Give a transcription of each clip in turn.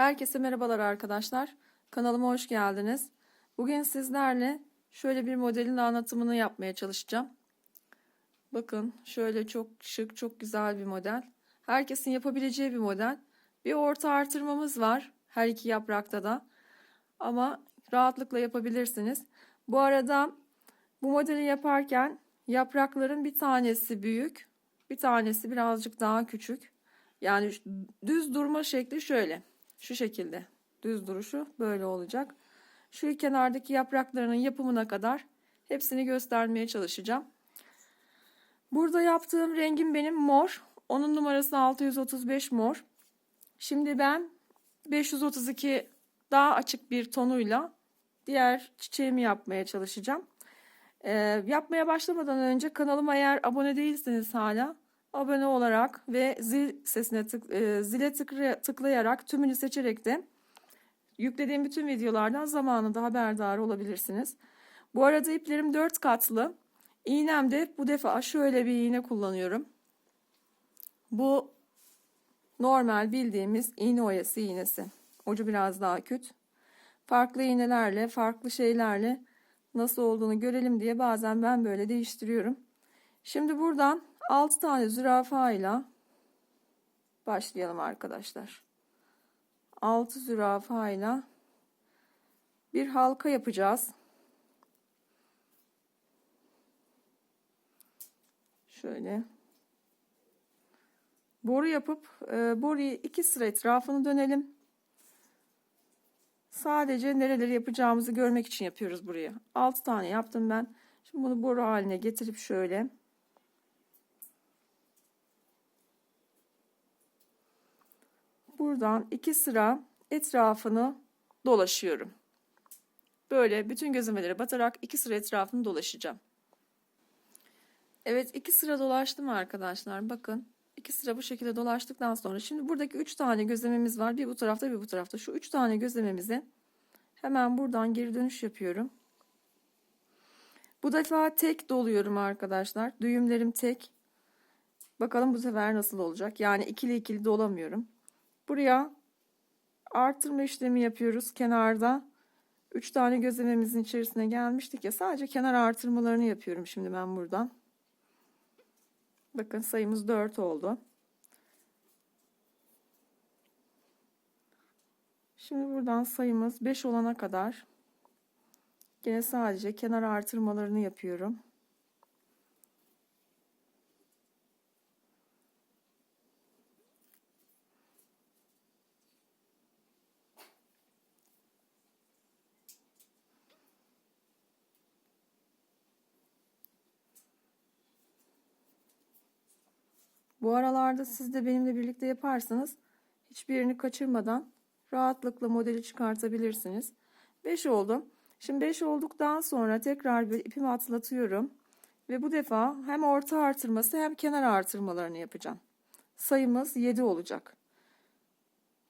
Herkese merhabalar arkadaşlar. Kanalıma hoş geldiniz. Bugün sizlerle şöyle bir modelin anlatımını yapmaya çalışacağım. Bakın şöyle çok şık, çok güzel bir model. Herkesin yapabileceği bir model. Bir orta artırmamız var her iki yaprakta da. Ama rahatlıkla yapabilirsiniz. Bu arada bu modeli yaparken yaprakların bir tanesi büyük, bir tanesi birazcık daha küçük. Yani düz durma şekli şöyle. Şu şekilde. Düz duruşu böyle olacak. Şu kenardaki yapraklarının yapımına kadar hepsini göstermeye çalışacağım. Burada yaptığım rengim benim mor. Onun numarası 635 mor. Şimdi ben 532 daha açık bir tonuyla diğer çiçeğimi yapmaya çalışacağım. Ee, yapmaya başlamadan önce kanalıma eğer abone değilseniz hala abone olarak ve zil sesine tık, e, zile tıkla, tıklayarak tümünü seçerek de yüklediğim bütün videolardan zamanında haberdar olabilirsiniz. Bu arada iplerim 4 katlı. İğnem de bu defa şöyle bir iğne kullanıyorum. Bu normal bildiğimiz iğne oyası iğnesi. Ucu biraz daha küt. Farklı iğnelerle, farklı şeylerle nasıl olduğunu görelim diye bazen ben böyle değiştiriyorum. Şimdi buradan 6 tane zürafa ile başlayalım arkadaşlar. 6 zürafa ile bir halka yapacağız. Şöyle boru yapıp e, boruyu iki sıra etrafını dönelim. Sadece nereleri yapacağımızı görmek için yapıyoruz buraya. 6 tane yaptım ben. Şimdi bunu boru haline getirip şöyle buradan iki sıra etrafını dolaşıyorum. Böyle bütün gözlemelere batarak iki sıra etrafını dolaşacağım. Evet iki sıra dolaştım arkadaşlar. Bakın iki sıra bu şekilde dolaştıktan sonra şimdi buradaki üç tane gözlememiz var. Bir bu tarafta bir bu tarafta. Şu üç tane gözlememizi hemen buradan geri dönüş yapıyorum. Bu defa tek doluyorum arkadaşlar. Düğümlerim tek. Bakalım bu sefer nasıl olacak. Yani ikili ikili dolamıyorum. Buraya artırma işlemi yapıyoruz kenarda. 3 tane gözlememizin içerisine gelmiştik ya sadece kenar artırmalarını yapıyorum şimdi ben buradan. Bakın sayımız 4 oldu. Şimdi buradan sayımız 5 olana kadar yine sadece kenar artırmalarını yapıyorum. Bu aralarda siz de benimle birlikte yaparsanız hiçbirini kaçırmadan rahatlıkla modeli çıkartabilirsiniz. 5 oldu. Şimdi 5 olduktan sonra tekrar bir ipimi atlatıyorum. Ve bu defa hem orta artırması hem kenar artırmalarını yapacağım. Sayımız 7 olacak.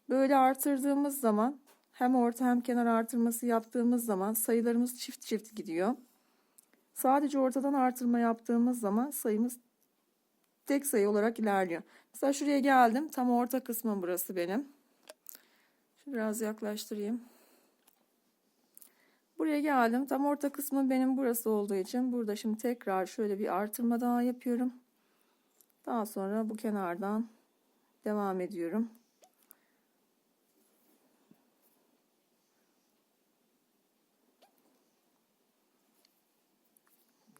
Böyle artırdığımız zaman hem orta hem kenar artırması yaptığımız zaman sayılarımız çift çift gidiyor. Sadece ortadan artırma yaptığımız zaman sayımız tek sayı olarak ilerliyor. Mesela şuraya geldim. Tam orta kısmım burası benim. Şu biraz yaklaştırayım. Buraya geldim. Tam orta kısmım benim burası olduğu için burada şimdi tekrar şöyle bir artırma daha yapıyorum. Daha sonra bu kenardan devam ediyorum.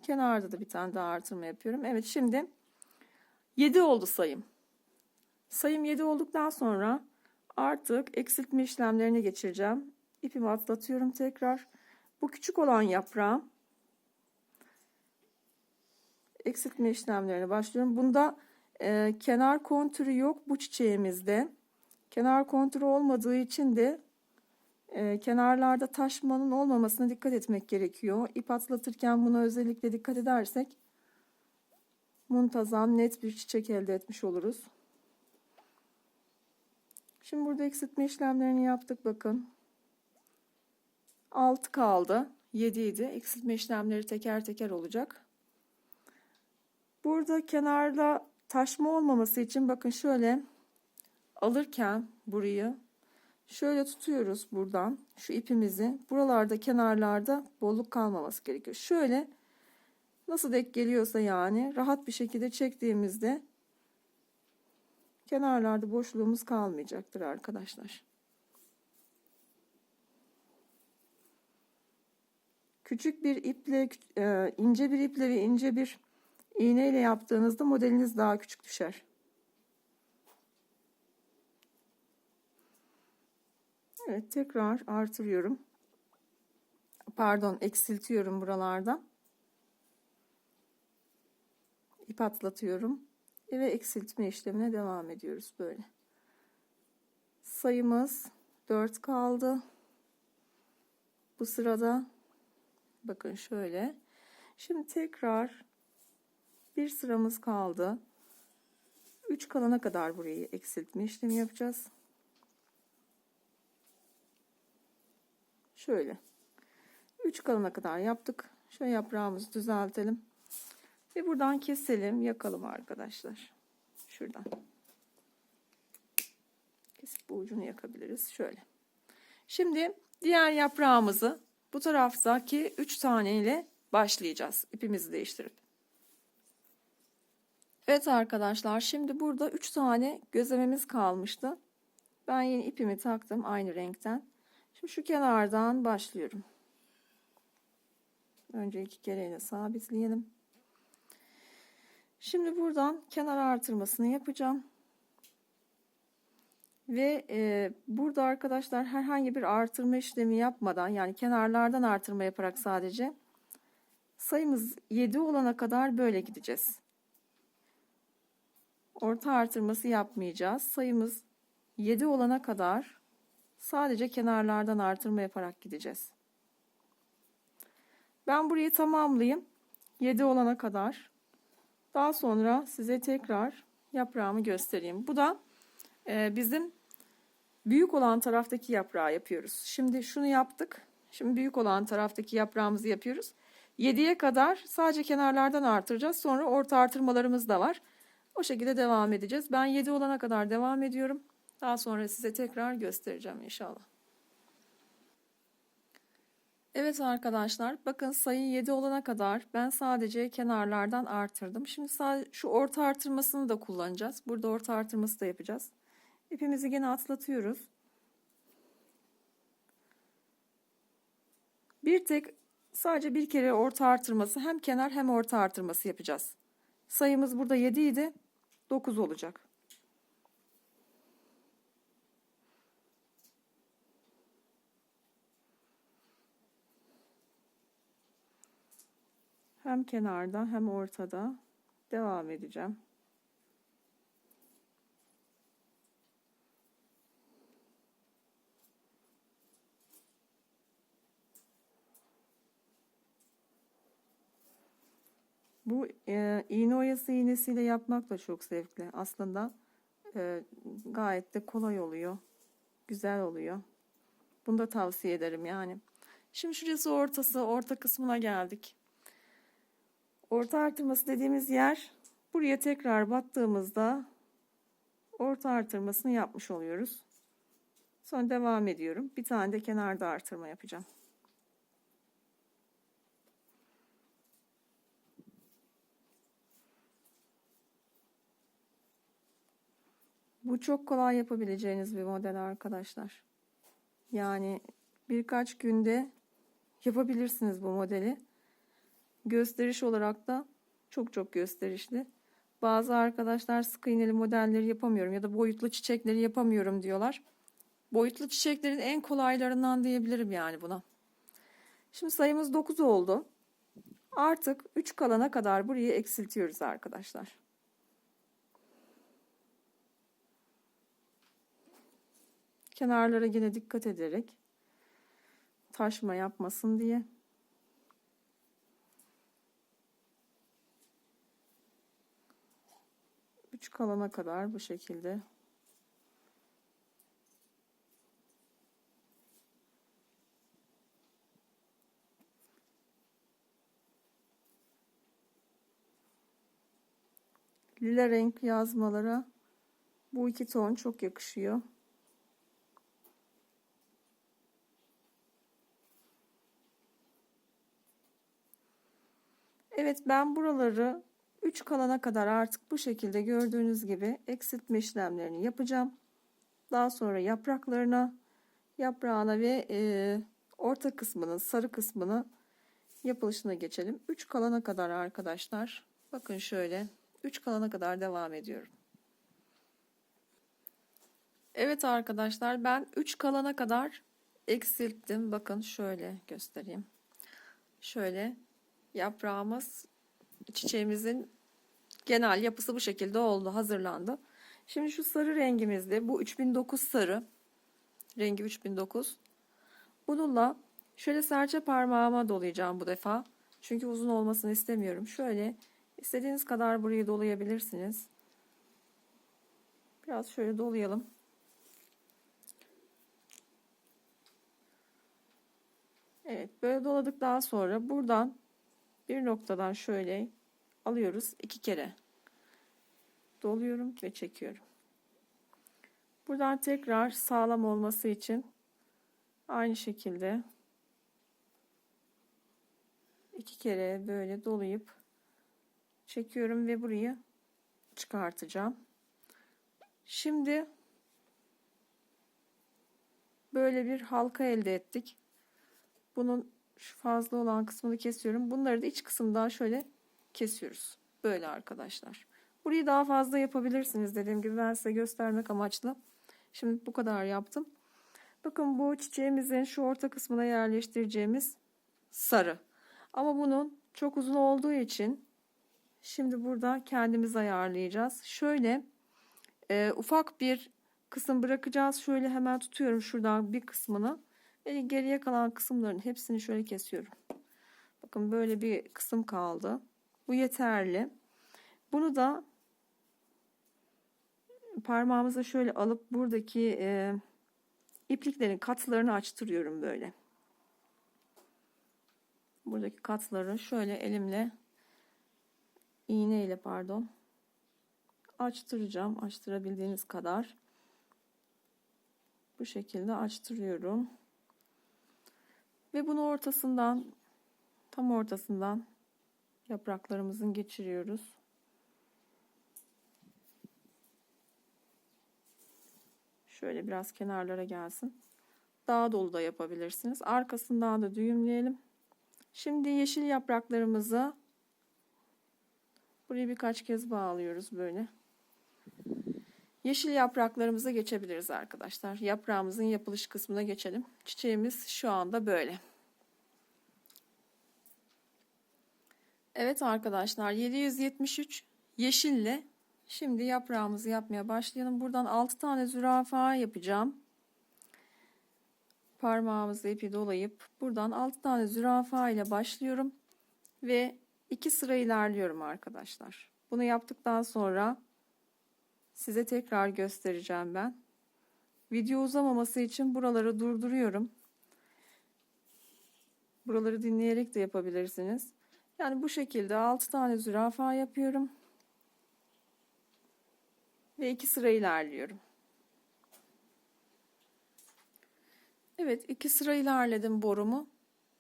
Kenarda da bir tane daha artırma yapıyorum. Evet şimdi 7 oldu sayım. Sayım 7 olduktan sonra artık eksiltme işlemlerine geçireceğim. İpimi atlatıyorum tekrar. Bu küçük olan yaprağım eksiltme işlemlerine başlıyorum. Bunda e, kenar kontürü yok bu çiçeğimizde. Kenar kontürü olmadığı için de e, kenarlarda taşmanın olmamasına dikkat etmek gerekiyor. İp atlatırken buna özellikle dikkat edersek muntazam net bir çiçek elde etmiş oluruz. Şimdi burada eksiltme işlemlerini yaptık bakın. 6 kaldı. 7 idi. Eksiltme işlemleri teker teker olacak. Burada kenarda taşma olmaması için bakın şöyle alırken burayı Şöyle tutuyoruz buradan şu ipimizi. Buralarda kenarlarda bolluk kalmaması gerekiyor. Şöyle nasıl denk geliyorsa yani rahat bir şekilde çektiğimizde kenarlarda boşluğumuz kalmayacaktır arkadaşlar. Küçük bir iple, e, ince bir iple ve ince bir iğne ile yaptığınızda modeliniz daha küçük düşer. Evet tekrar artırıyorum. Pardon eksiltiyorum buralardan. İp atlatıyorum. Ve eksiltme işlemine devam ediyoruz böyle. Sayımız 4 kaldı. Bu sırada bakın şöyle. Şimdi tekrar bir sıramız kaldı. 3 kalana kadar burayı eksiltme işlemi yapacağız. Şöyle. 3 kalana kadar yaptık. Şöyle yaprağımızı düzeltelim. Ve buradan keselim, yakalım arkadaşlar. Şuradan. Kesip bu ucunu yakabiliriz. Şöyle. Şimdi diğer yaprağımızı bu taraftaki 3 tane ile başlayacağız. İpimizi değiştirip. Evet arkadaşlar şimdi burada 3 tane gözlememiz kalmıştı. Ben yeni ipimi taktım aynı renkten. Şimdi şu kenardan başlıyorum. Önce iki kereyle sabitleyelim. Şimdi buradan kenar artırmasını yapacağım. Ve e, burada arkadaşlar herhangi bir artırma işlemi yapmadan yani kenarlardan artırma yaparak sadece sayımız 7 olana kadar böyle gideceğiz. Orta artırması yapmayacağız. Sayımız 7 olana kadar sadece kenarlardan artırma yaparak gideceğiz. Ben burayı tamamlayayım. 7 olana kadar. Daha sonra size tekrar yaprağımı göstereyim. Bu da e, bizim büyük olan taraftaki yaprağı yapıyoruz. Şimdi şunu yaptık. Şimdi büyük olan taraftaki yaprağımızı yapıyoruz. 7'ye kadar sadece kenarlardan artıracağız. Sonra orta artırmalarımız da var. O şekilde devam edeceğiz. Ben 7 olana kadar devam ediyorum. Daha sonra size tekrar göstereceğim inşallah. Evet arkadaşlar bakın sayı 7 olana kadar ben sadece kenarlardan artırdım. Şimdi sadece şu orta artırmasını da kullanacağız. Burada orta artırması da yapacağız. İpimizi yine atlatıyoruz. Bir tek sadece bir kere orta artırması hem kenar hem orta artırması yapacağız. Sayımız burada 7 idi. 9 olacak. Hem kenarda hem ortada devam edeceğim. Bu e, iğne oyası iğnesiyle yapmak da çok zevkli. Aslında e, gayet de kolay oluyor. Güzel oluyor. Bunu da tavsiye ederim yani. Şimdi şurası ortası, orta kısmına geldik. Orta artırması dediğimiz yer buraya tekrar battığımızda orta artırmasını yapmış oluyoruz. Sonra devam ediyorum. Bir tane de kenarda artırma yapacağım. Bu çok kolay yapabileceğiniz bir model arkadaşlar. Yani birkaç günde yapabilirsiniz bu modeli. Gösteriş olarak da çok çok gösterişli. Bazı arkadaşlar sık iğneli modelleri yapamıyorum ya da boyutlu çiçekleri yapamıyorum diyorlar. Boyutlu çiçeklerin en kolaylarından diyebilirim yani buna. Şimdi sayımız 9 oldu. Artık 3 kalana kadar burayı eksiltiyoruz arkadaşlar. Kenarlara yine dikkat ederek taşma yapmasın diye. 3 kalana kadar bu şekilde lila renk yazmalara bu iki ton çok yakışıyor. Evet ben buraları 3 kalana kadar artık bu şekilde gördüğünüz gibi eksiltme işlemlerini yapacağım. Daha sonra yapraklarına, yaprağına ve e, orta kısmının sarı kısmını yapılışına geçelim. 3 kalana kadar arkadaşlar. Bakın şöyle 3 kalana kadar devam ediyorum. Evet arkadaşlar ben 3 kalana kadar eksilttim. Bakın şöyle göstereyim. Şöyle yaprağımız çiçeğimizin genel yapısı bu şekilde oldu, hazırlandı. Şimdi şu sarı rengimizde bu 3009 sarı rengi 3009. Bununla şöyle serçe parmağıma dolayacağım bu defa. Çünkü uzun olmasını istemiyorum. Şöyle istediğiniz kadar burayı dolayabilirsiniz. Biraz şöyle dolayalım. Evet böyle doladıktan sonra buradan bir noktadan şöyle alıyoruz iki kere doluyorum ve çekiyorum. Buradan tekrar sağlam olması için aynı şekilde iki kere böyle dolayıp çekiyorum ve burayı çıkartacağım. Şimdi böyle bir halka elde ettik. Bunun şu fazla olan kısmını kesiyorum. Bunları da iç kısımdan şöyle kesiyoruz. Böyle arkadaşlar. Burayı daha fazla yapabilirsiniz dediğim gibi ben size göstermek amaçlı. Şimdi bu kadar yaptım. Bakın bu çiçeğimizin şu orta kısmına yerleştireceğimiz sarı. Ama bunun çok uzun olduğu için şimdi burada kendimiz ayarlayacağız. Şöyle e, ufak bir kısım bırakacağız. Şöyle hemen tutuyorum şuradan bir kısmını. Ve geriye kalan kısımların hepsini şöyle kesiyorum. Bakın böyle bir kısım kaldı. Bu yeterli. Bunu da parmağımıza şöyle alıp buradaki e, ipliklerin katlarını açtırıyorum böyle. Buradaki katları şöyle elimle iğne ile pardon açtıracağım. Açtırabildiğiniz kadar. Bu şekilde açtırıyorum. Ve bunu ortasından tam ortasından yapraklarımızın geçiriyoruz. Şöyle biraz kenarlara gelsin. Daha dolu da yapabilirsiniz. Arkasından da düğümleyelim. Şimdi yeşil yapraklarımızı buraya birkaç kez bağlıyoruz böyle. Yeşil yapraklarımıza geçebiliriz arkadaşlar. Yaprağımızın yapılış kısmına geçelim. Çiçeğimiz şu anda böyle. Evet arkadaşlar 773 yeşille şimdi yaprağımızı yapmaya başlayalım. Buradan 6 tane zürafa yapacağım. Parmağımızla ipi dolayıp buradan 6 tane zürafa ile başlıyorum. Ve 2 sıra ilerliyorum arkadaşlar. Bunu yaptıktan sonra size tekrar göstereceğim ben. Video uzamaması için buraları durduruyorum. Buraları dinleyerek de yapabilirsiniz. Yani bu şekilde 6 tane zürafa yapıyorum. Ve 2 sıra ilerliyorum. Evet 2 sıra ilerledim borumu.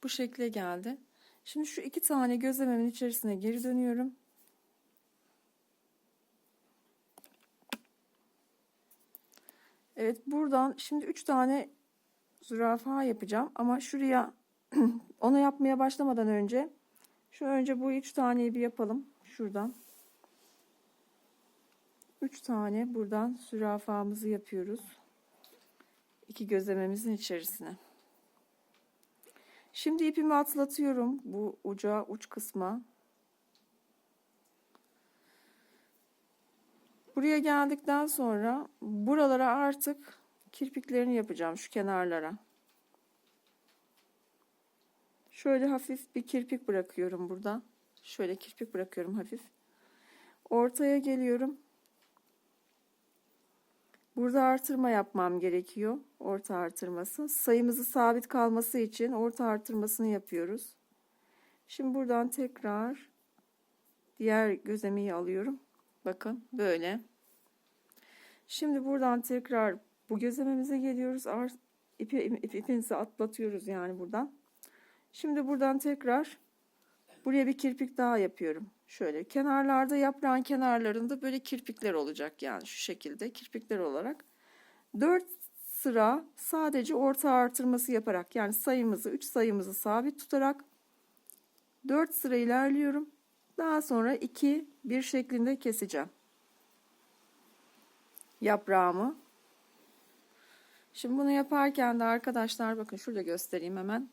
Bu şekle geldi. Şimdi şu iki tane gözlememin içerisine geri dönüyorum. Evet buradan şimdi 3 tane zürafa yapacağım ama şuraya onu yapmaya başlamadan önce şu önce bu 3 taneyi bir yapalım. Şuradan. 3 tane buradan zürafamızı yapıyoruz. İki gözlememizin içerisine. Şimdi ipimi atlatıyorum bu uca uç kısma Buraya geldikten sonra buralara artık kirpiklerini yapacağım şu kenarlara. Şöyle hafif bir kirpik bırakıyorum burada. Şöyle kirpik bırakıyorum hafif. Ortaya geliyorum. Burada artırma yapmam gerekiyor. Orta artırması. Sayımızı sabit kalması için orta artırmasını yapıyoruz. Şimdi buradan tekrar diğer gözemeyi alıyorum. Bakın böyle. Şimdi buradan tekrar bu gözlememize geliyoruz. İpi, ip, ipinizi atlatıyoruz yani buradan. Şimdi buradan tekrar Buraya bir kirpik daha yapıyorum. Şöyle kenarlarda yaprağın kenarlarında böyle kirpikler olacak yani şu şekilde kirpikler olarak. 4 sıra sadece orta artırması yaparak yani sayımızı 3 sayımızı sabit tutarak 4 sıra ilerliyorum. Daha sonra 2 bir şeklinde keseceğim. Yaprağımı. Şimdi bunu yaparken de arkadaşlar bakın şurada göstereyim hemen.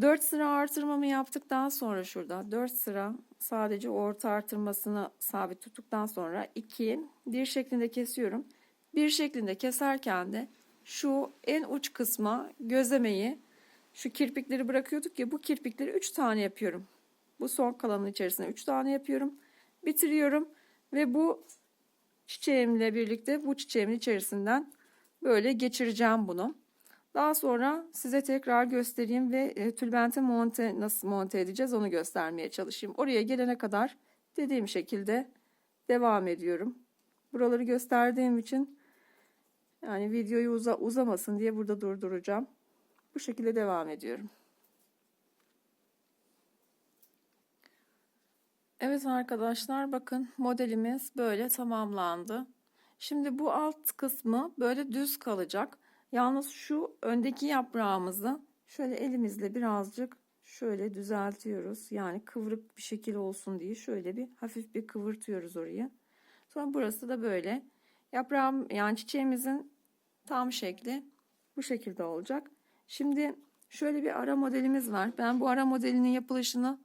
4 sıra artırmamı yaptıktan sonra şurada 4 sıra sadece orta artırmasını sabit tuttuktan sonra 2 bir şeklinde kesiyorum. Bir şeklinde keserken de şu en uç kısma gözlemeyi şu kirpikleri bırakıyorduk ya bu kirpikleri 3 tane yapıyorum. Bu son kalanın içerisine 3 tane yapıyorum. Bitiriyorum ve bu çiçeğimle birlikte bu çiçeğimin içerisinden böyle geçireceğim bunu. Daha sonra size tekrar göstereyim ve e, tülbente monte nasıl monte edeceğiz onu göstermeye çalışayım. Oraya gelene kadar dediğim şekilde devam ediyorum. Buraları gösterdiğim için yani videoyu uza, uzamasın diye burada durduracağım. Bu şekilde devam ediyorum. Evet arkadaşlar bakın modelimiz böyle tamamlandı. Şimdi bu alt kısmı böyle düz kalacak. Yalnız şu öndeki yaprağımızı şöyle elimizle birazcık şöyle düzeltiyoruz. Yani kıvrık bir şekil olsun diye şöyle bir hafif bir kıvırtıyoruz orayı. Sonra burası da böyle. Yaprağım yani çiçeğimizin tam şekli bu şekilde olacak. Şimdi şöyle bir ara modelimiz var. Ben bu ara modelinin yapılışını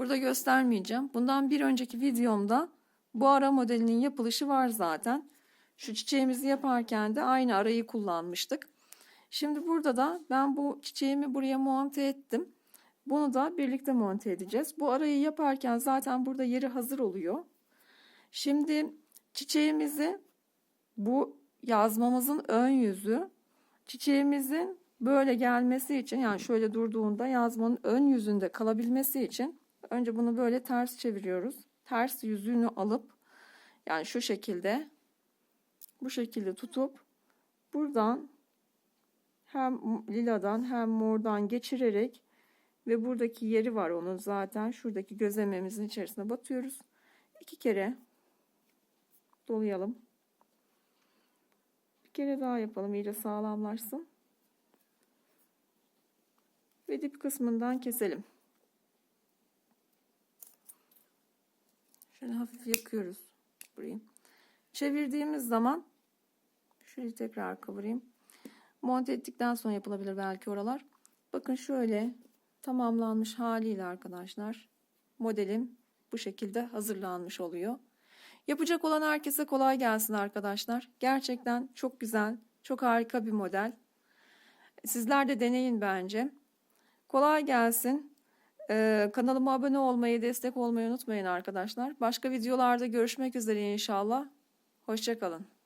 burada göstermeyeceğim. Bundan bir önceki videomda bu ara modelinin yapılışı var zaten. Şu çiçeğimizi yaparken de aynı arayı kullanmıştık. Şimdi burada da ben bu çiçeğimi buraya monte ettim. Bunu da birlikte monte edeceğiz. Bu arayı yaparken zaten burada yeri hazır oluyor. Şimdi çiçeğimizi bu yazmamızın ön yüzü çiçeğimizin böyle gelmesi için yani şöyle durduğunda yazmanın ön yüzünde kalabilmesi için önce bunu böyle ters çeviriyoruz. Ters yüzünü alıp yani şu şekilde bu şekilde tutup buradan hem liladan hem mordan geçirerek ve buradaki yeri var onun zaten şuradaki gözlememizin içerisine batıyoruz. İki kere dolayalım. Bir kere daha yapalım iyice sağlamlaşsın. Ve dip kısmından keselim. Şöyle hafif yakıyoruz burayı. Çevirdiğimiz zaman şöyle tekrar kıvırayım. Monte ettikten sonra yapılabilir belki oralar. Bakın şöyle tamamlanmış haliyle arkadaşlar. Modelim bu şekilde hazırlanmış oluyor. Yapacak olan herkese kolay gelsin arkadaşlar. Gerçekten çok güzel, çok harika bir model. Sizler de deneyin bence. Kolay gelsin. Ee, kanalıma abone olmayı, destek olmayı unutmayın arkadaşlar. Başka videolarda görüşmek üzere inşallah. Hoşçakalın.